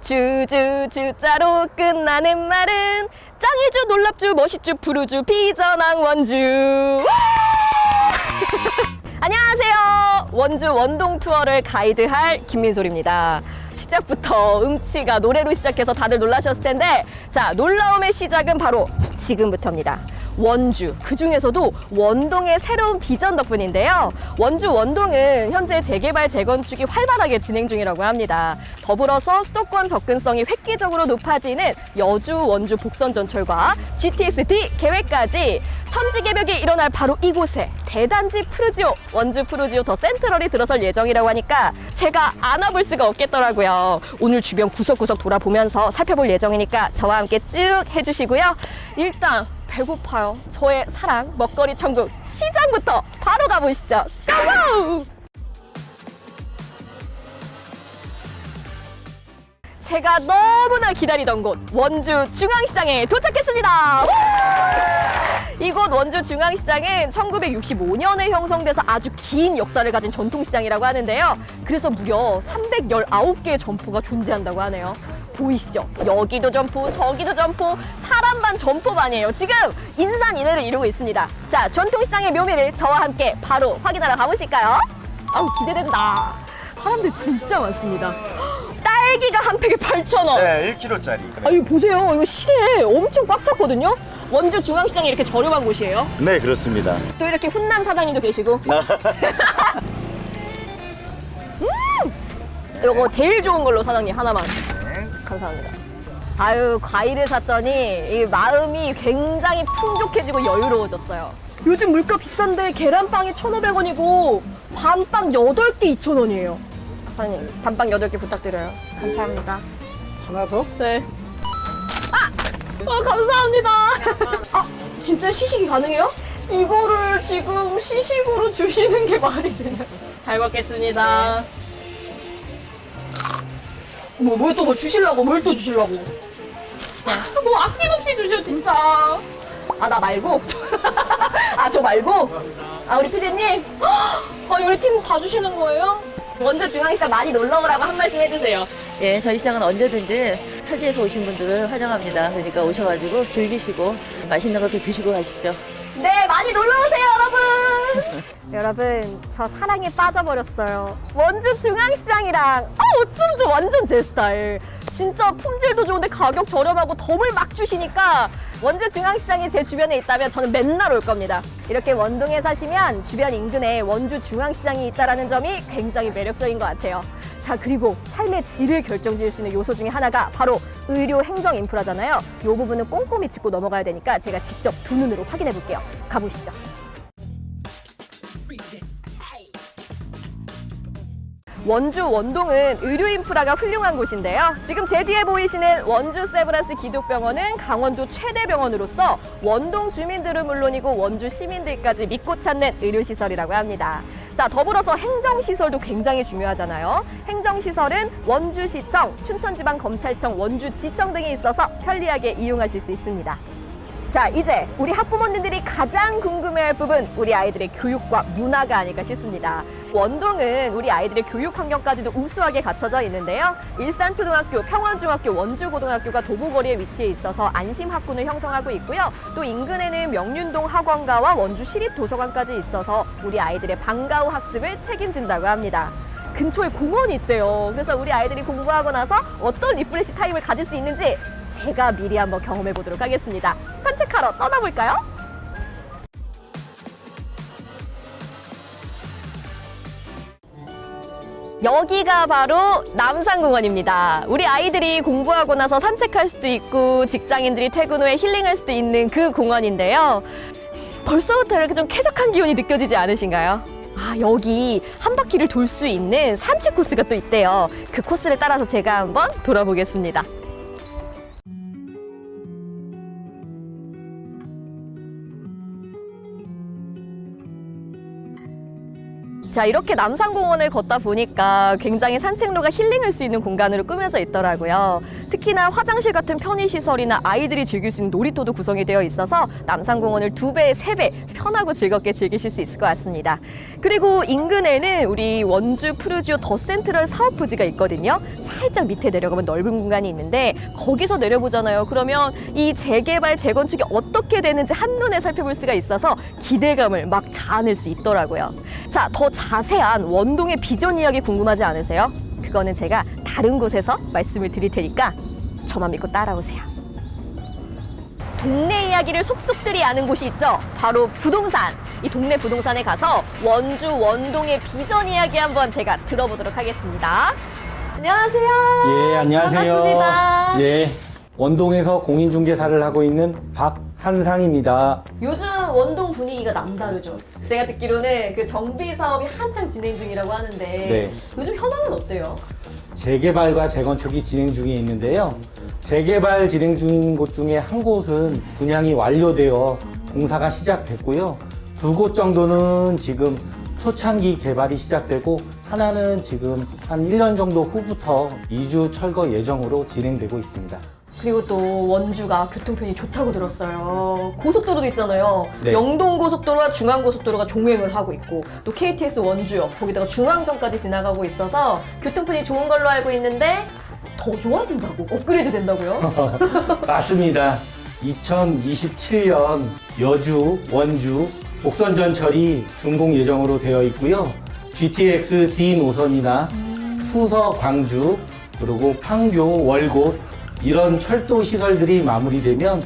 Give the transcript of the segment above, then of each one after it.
주주 주자로 끝나는 말은 짱이주 놀랍주 멋있주 푸르주 비전왕 원주. 안녕하세요. 원주 원동 투어를 가이드할 김민솔입니다. 시작부터 음치가 노래로 시작해서 다들 놀라셨을 텐데 자 놀라움의 시작은 바로 지금부터입니다 원주 그 중에서도 원동의 새로운 비전 덕분인데요. 원주 원동은 현재 재개발 재건축이 활발하게 진행 중이라고 합니다. 더불어서 수도권 접근성이 획기적으로 높아지는 여주 원주 복선 전철과 GTX-D 계획까지 선지 개벽이 일어날 바로 이곳에 대단지 푸르지오 원주 푸르지오 더 센트럴이 들어설 예정이라고 하니까 제가 안 와볼 수가 없겠더라고요. 오늘 주변 구석구석 돌아보면서 살펴볼 예정이니까 저와 함께 쭉 해주시고요. 일단 배고파요 저의 사랑 먹거리 천국 시장부터 바로 가보시죠 고고! 제가 너무나 기다리던 곳 원주 중앙시장에 도착했습니다. 우! 이곳 원주 중앙시장은 1965년에 형성돼서 아주 긴 역사를 가진 전통시장이라고 하는데요. 그래서 무려 319개의 점포가 존재한다고 하네요. 보이시죠? 여기도 점포, 저기도 점포, 사람 반 점포 반이에요. 지금 인산 인해를 이루고 있습니다. 자, 전통시장의 묘미를 저와 함께 바로 확인하러 가보실까요? 아우, 기대된다. 사람들 진짜 많습니다. 딸기가 한 팩에 8,000원. 네, 1kg짜리. 아, 이거 보세요. 이거 실에 엄청 꽉 찼거든요. 원주 중앙시장이 이렇게 저렴한 곳이에요. 네, 그렇습니다. 또 이렇게 훈남 사장님도 계시고. 이거 제일 좋은 걸로 사장님 하나만. 감사합니다. 아유, 과일을 샀더니 이 마음이 굉장히 풍족해지고 여유로워졌어요. 요즘 물가 비싼데 계란빵이 1,500원이고 밤빵 8개 2,000원이에요. 사장님, 밤빵 8개 부탁드려요. 감사합니다. 하나 더? 네. 아! 어, 감사합니다. 아, 진짜 시식이 가능해요? 이거를 지금 시식으로 주시는 게 말이 되냐? 잘 먹겠습니다. 뭐, 뭘 또 뭐 주실라고, 뭘 또 주실라고. 뭐 아낌없이 주셔, 진짜. 아, 나 말고? 아, 저 말고? 아, 우리 피디님? 아, 우리 팀 다 주시는 거예요? 원주 중앙시장 많이 놀러 오라고 한 말씀 해주세요. 예, 저희 시장은 언제든지 타지에서 오신 분들을 환영합니다. 그러니까 오셔가지고 즐기시고 맛있는 것도 드시고 가십시오. 네, 많이 놀러 오세요, 여러분. 여러분, 저 사랑에 빠져버렸어요. 원주 중앙시장이랑 아, 어쩜 저 완전 제 스타일. 진짜 품질도 좋은데 가격 저렴하고 덤을 막 주시니까 원주 중앙시장이 제 주변에 있다면 저는 맨날 올 겁니다. 이렇게 원동에 사시면 주변 인근에 원주 중앙시장이 있다라는 점이 굉장히 매력적인 것 같아요. 자 그리고 삶의 질을 결정지을 수 있는 요소 중에 하나가 바로 의료 행정 인프라잖아요. 이 부분은 꼼꼼히 짚고 넘어가야 되니까 제가 직접 두 눈으로 확인해 볼게요. 가보시죠. 원주 원동은 의료 인프라가 훌륭한 곳인데요. 지금 제 뒤에 보이시는 원주 세브란스 기독병원은 강원도 최대 병원으로서 원동 주민들은 물론이고 원주 시민들까지 믿고 찾는 의료 시설이라고 합니다. 자, 더불어서 행정시설도 굉장히 중요하잖아요. 행정시설은 원주시청, 춘천지방검찰청, 원주지청 등이 있어서 편리하게 이용하실 수 있습니다. 자, 이제 우리 학부모님들이 가장 궁금해할 부분, 우리 아이들의 교육과 문화가 아닐까 싶습니다. 원동은 우리 아이들의 교육 환경까지도 우수하게 갖춰져 있는데요. 일산초등학교, 평원중학교, 원주고등학교가 도보거리에 위치해 있어서 안심 학군을 형성하고 있고요. 또 인근에는 명륜동 학원가와 원주 시립도서관까지 있어서 우리 아이들의 방과 후 학습을 책임진다고 합니다. 근처에 공원이 있대요. 그래서 우리 아이들이 공부하고 나서 어떤 리프레시 타임을 가질 수 있는지 제가 미리 한번 경험해 보도록 하겠습니다. 산책하러 떠나볼까요? 여기가 바로 남산공원입니다. 우리 아이들이 공부하고 나서 산책할 수도 있고 직장인들이 퇴근 후에 힐링할 수도 있는 그 공원인데요. 벌써부터 이렇게 좀 쾌적한 기운이 느껴지지 않으신가요? 아, 여기 한 바퀴를 돌 수 있는 산책 코스가 또 있대요. 그 코스를 따라서 제가 한번 돌아보겠습니다. 자, 이렇게 남산공원을 걷다 보니까 굉장히 산책로가 힐링할 수 있는 공간으로 꾸며져 있더라고요. 특히나 화장실 같은 편의시설이나 아이들이 즐길 수 있는 놀이터도 구성이 되어 있어서 남산공원을 두 배, 세배 편하고 즐겁게 즐기실 수 있을 것 같습니다. 그리고 인근에는 우리 원주 푸르지오 더 센트럴 사업 부지가 있거든요. 살짝 밑에 내려가면 넓은 공간이 있는데 거기서 내려보잖아요. 그러면 이 재개발, 재건축이 어떻게 되는지 한눈에 살펴볼 수가 있어서 기대감을 막 자아낼 수 있더라고요. 자, 더 자세한 원동의 비전 이야기 궁금하지 않으세요? 그거는 제가 다른 곳에서 말씀을 드릴 테니까 저만 믿고 따라오세요. 동네 이야기를 속속들이 아는 곳이 있죠. 바로 부동산. 이 동네 부동산에 가서 원주 원동의 비전 이야기 한번 제가 들어보도록 하겠습니다. 안녕하세요. 예, 안녕하세요. 반갑습니다. 예, 원동에서 공인중개사를 하고 있는 박 한상입니다. 요즘 원동 분위기가 남다르죠. 제가 듣기로는 그 정비 사업이 한창 진행 중이라고 하는데 네. 요즘 현황은 어때요? 재개발과 재건축이 진행 중에 있는데요. 재개발 진행 중인 곳 중에 한 곳은 분양이 완료되어 공사가 시작됐고요. 두 곳 정도는 지금 초창기 개발이 시작되고 하나는 지금 한 1년 정도 후부터 이주 철거 예정으로 진행되고 있습니다. 그리고 또 원주가 교통편이 좋다고 들었어요. 고속도로도 있잖아요. 네. 영동 고속도로와 중앙 고속도로가 종행을 하고 있고 또 KTX 원주역 거기다가 중앙선까지 지나가고 있어서 교통편이 좋은 걸로 알고 있는데 더 좋아진다고 업그레이드 된다고요? 맞습니다. 2027년 여주, 원주, 복선전철이 준공 예정으로 되어 있고요. GTX D 노선이나 수서 광주, 그리고 판교, 월곶 이런 철도 시설들이 마무리되면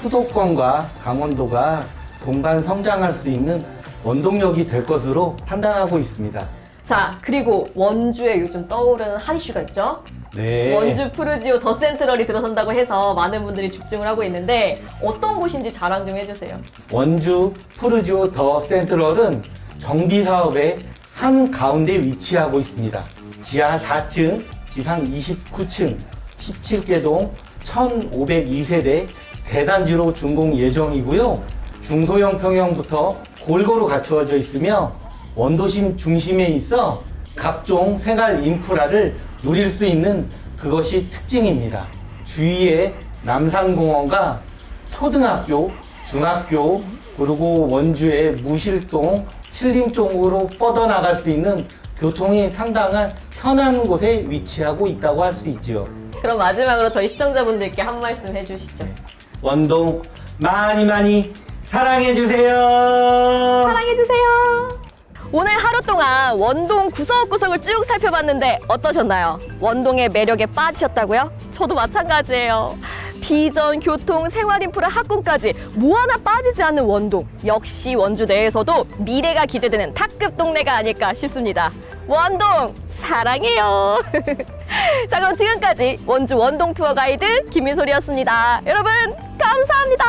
수도권과 강원도가 동반 성장할 수 있는 원동력이 될 것으로 판단하고 있습니다. 자 그리고 원주에 요즘 떠오르는 한 이슈가 있죠. 네. 원주 푸르지오 더 센트럴이 들어선다고 해서 많은 분들이 집중을 하고 있는데 어떤 곳인지 자랑 좀 해주세요. 원주 푸르지오 더 센트럴은 정비 사업의 한 가운데 위치하고 있습니다. 지하 4층, 지상 29층, 17개 동 1,502세대 대단지로 준공 예정이고요. 중소형 평형부터 골고루 갖추어져 있으며 원도심 중심에 있어 각종 생활 인프라를 누릴 수 있는 그것이 특징입니다. 주위에 남산공원과 초등학교, 중학교, 그리고 원주의 무실동, 힐링 쪽으로 뻗어나갈 수 있는 교통이 상당한 편한 곳에 위치하고 있다고 할 수 있죠. 그럼 마지막으로 저희 시청자분들께 한 말씀 해주시죠. 원동 많이 많이 사랑해주세요. 사랑해주세요. 오늘 하루 동안 원동 구석구석을 쭉 살펴봤는데 어떠셨나요? 원동의 매력에 빠지셨다고요? 저도 마찬가지예요. 비전, 교통, 생활인프라, 학군까지 뭐 하나 빠지지 않는 원동. 역시 원주 내에서도 미래가 기대되는 탑급 동네가 아닐까 싶습니다. 원동 사랑해요. 자 그럼 지금까지 원주 원동 투어 가이드 김민솔이었습니다. 여러분 감사합니다.